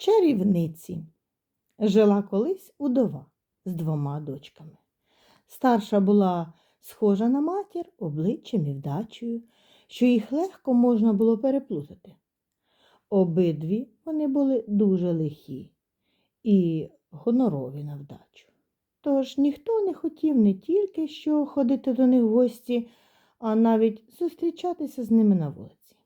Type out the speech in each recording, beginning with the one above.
Чарівниці. Жила колись удова з двома дочками. Старша була схожа на матір обличчям і вдачею, що їх легко можна було переплутати. Обидві вони були дуже лихі і гонорові на вдачу. Тож ніхто не хотів не тільки що ходити до них в гості, а навіть зустрічатися з ними на вулиці.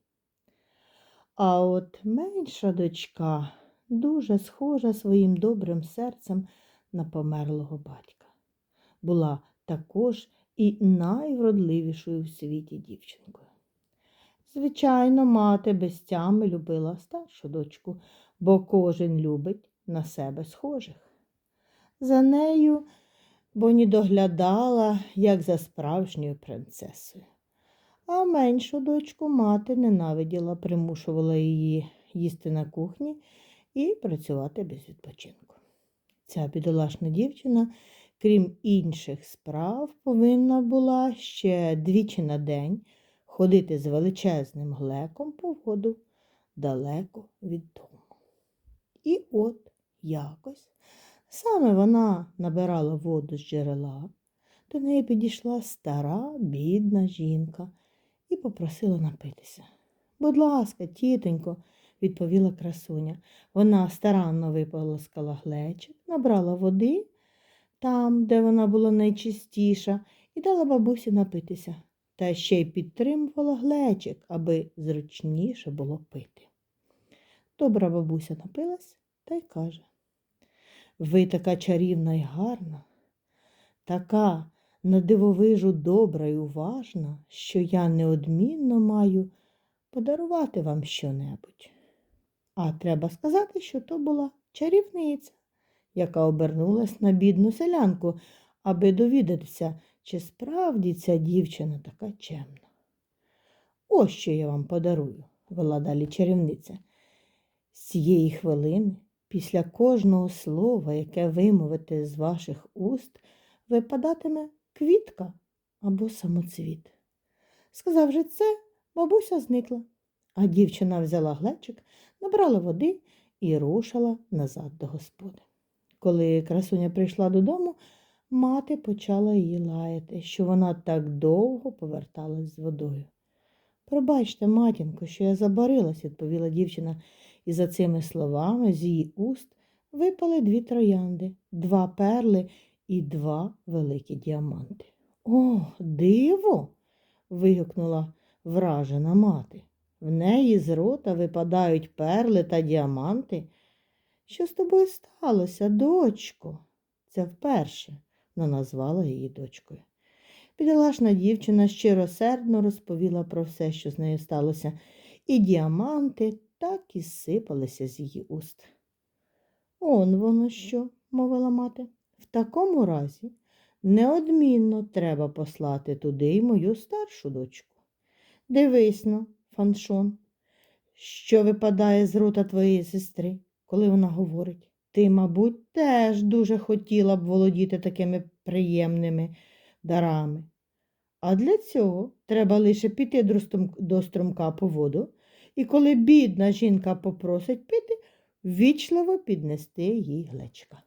А от менша дочка дуже схожа своїм добрим серцем на померлого батька. Була також і найвродливішою в світі дівчинкою. Звичайно, мати без тями любила старшу дочку, бо кожен любить на себе схожих. За нею Боні доглядала, як за справжньою принцесою. А меншу дочку мати ненавиділа, примушувала її їсти на кухні і працювати без відпочинку. Ця бідолашна дівчина, крім інших справ, повинна була ще двічі на день ходити з величезним глеком по воду далеко від дому. І от якось саме вона набирала воду з джерела, до неї підійшла стара, бідна жінка і попросила напитися. Будь ласка, тітонько, відповіла красуня. Вона старанно виполоскала глечик, набрала води там, де вона була найчистіша, і дала бабусі напитися, та ще й підтримувала глечик, аби зручніше було пити. Добра бабуся напилась та й каже Ви така чарівна й гарна, така на дивовижу добра й уважна, що я неодмінно маю подарувати вам щонебудь. А треба сказати, що то була чарівниця, яка обернулась на бідну селянку, аби довідатися, чи справді ця дівчина така чемна. Ось що я вам подарую, вела далі чарівниця. З цієї хвилини, після кожного слова, яке вимовите з ваших уст, випадатиме квітка або самоцвіт. Сказавши це, бабуся зникла, а дівчина взяла глечик, набрала води і рушила назад до господи. Коли красуня прийшла додому, мати почала її лаяти, що вона так довго поверталась з водою. Пробачте, матінко, що я забарилась, відповіла дівчина, і за цими словами з її уст випали дві троянди, два перли і два великі діаманти. О, диво. вигукнула вражена мати. В неї з рота випадають перли та діаманти. Що з тобою сталося, дочко? Це вперше вона назвала її дочкою. Бідолашна дівчина щиросердно розповіла про все, що з нею сталося, і діаманти так і сипалися з її уст. Он воно що, мовила мати. В такому разі неодмінно треба послати туди й мою старшу дочку. Дивись но, фаншон, що випадає з рота твоєї сестри, коли вона говорить. Ти, мабуть, теж дуже хотіла б володіти такими приємними дарами. А для цього треба лише піти до струмка по воду, і коли бідна жінка попросить пити, ввічливо піднести їй глечка.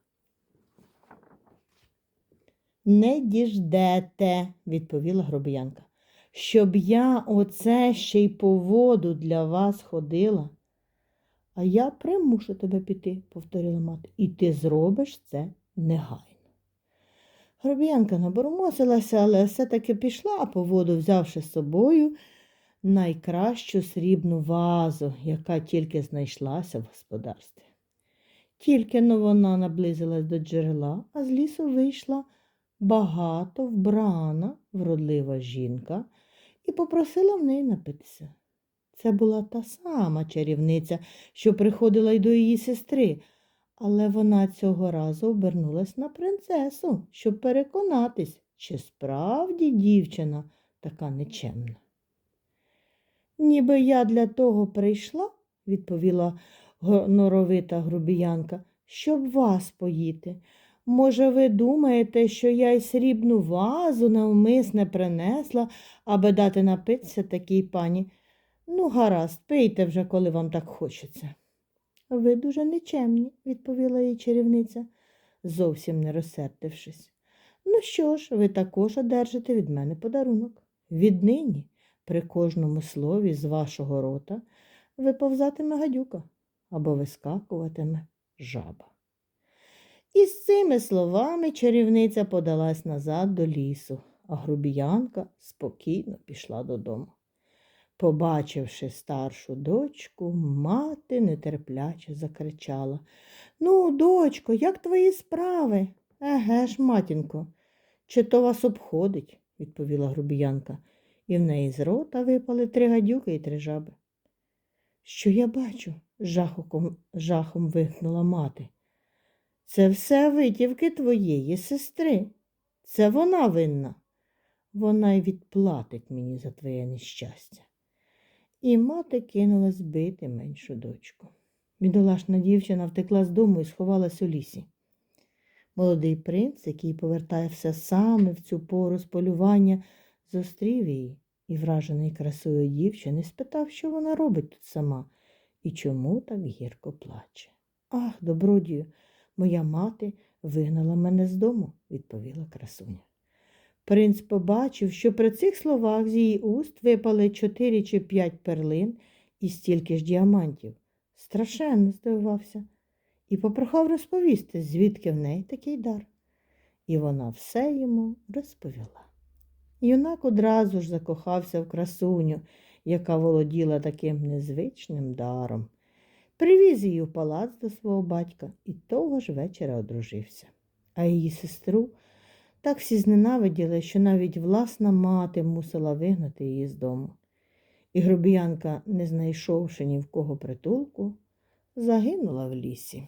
Не діждете, відповіла грубіянка, щоб я оце ще й по воду для вас ходила. А я примушу тебе піти, повторила мати, і ти зробиш це негайно. Грубіянка набормосилася, але все-таки пішла по воду, взявши з собою найкращу срібну вазу, яка тільки знайшлася в господарстві. Тільки но вона наблизилась до джерела, а з лісу вийшла багато вбрана, вродлива жінка і попросила в неї напитися. Це була та сама чарівниця, що приходила й до її сестри, але вона цього разу обернулась на принцесу, щоб переконатись, чи справді дівчина така нечемна. Ніби я для того прийшла, відповіла гоноровита грубіянка, щоб вас поїти. Може, ви думаєте, що я й срібну вазу навмисне принесла, аби дати напитися такій пані? Ну, гаразд, пийте вже, коли вам так хочеться. Ви дуже нечемні, відповіла їй чарівниця, зовсім не розсердившись. Ну що ж, ви також одержите від мене подарунок. Віднині, при кожному слові з вашого рота, виповзатиме гадюка або вискакуватиме жаба. І з цими словами чарівниця подалась назад до лісу, а грубіянка спокійно пішла додому. Побачивши старшу дочку, мати нетерпляче закричала Ну, дочко, як твої справи? Еге ж, матінко, чи то вас обходить, відповіла грубіянка, і в неї з рота випали три гадюки і три жаби. Що я бачу? жахом, жахом вигнула мати. Це все витівки твоєї сестри. Це вона винна. Вона й відплатить мені за твоє нещастя. І мати кинулась бити меншу дочку. Бідолашна дівчина втекла з дому і сховалась у лісі. Молодий принц, який повертався саме в цю пору з полювання, зустрів її і, вражений красою дівчини, спитав, що вона робить тут сама і чому так гірко плаче. Ах, добродію, моя мати вигнала мене з дому, відповіла красуня. Принц побачив, що при цих словах з її уст випали чотири чи п'ять перлин і стільки ж діамантів. Страшенно здивувався і попрохав розповісти, звідки в неї такий дар. І вона все йому розповіла. Юнак одразу ж закохався в красуню, яка володіла таким незвичним даром. Привіз її в палац до свого батька і того ж вечора одружився. А її сестру так всі зненавиділи, що навіть власна мати мусила вигнати її з дому. І грубіянка, не знайшовши ні в кого притулку, загинула в лісі.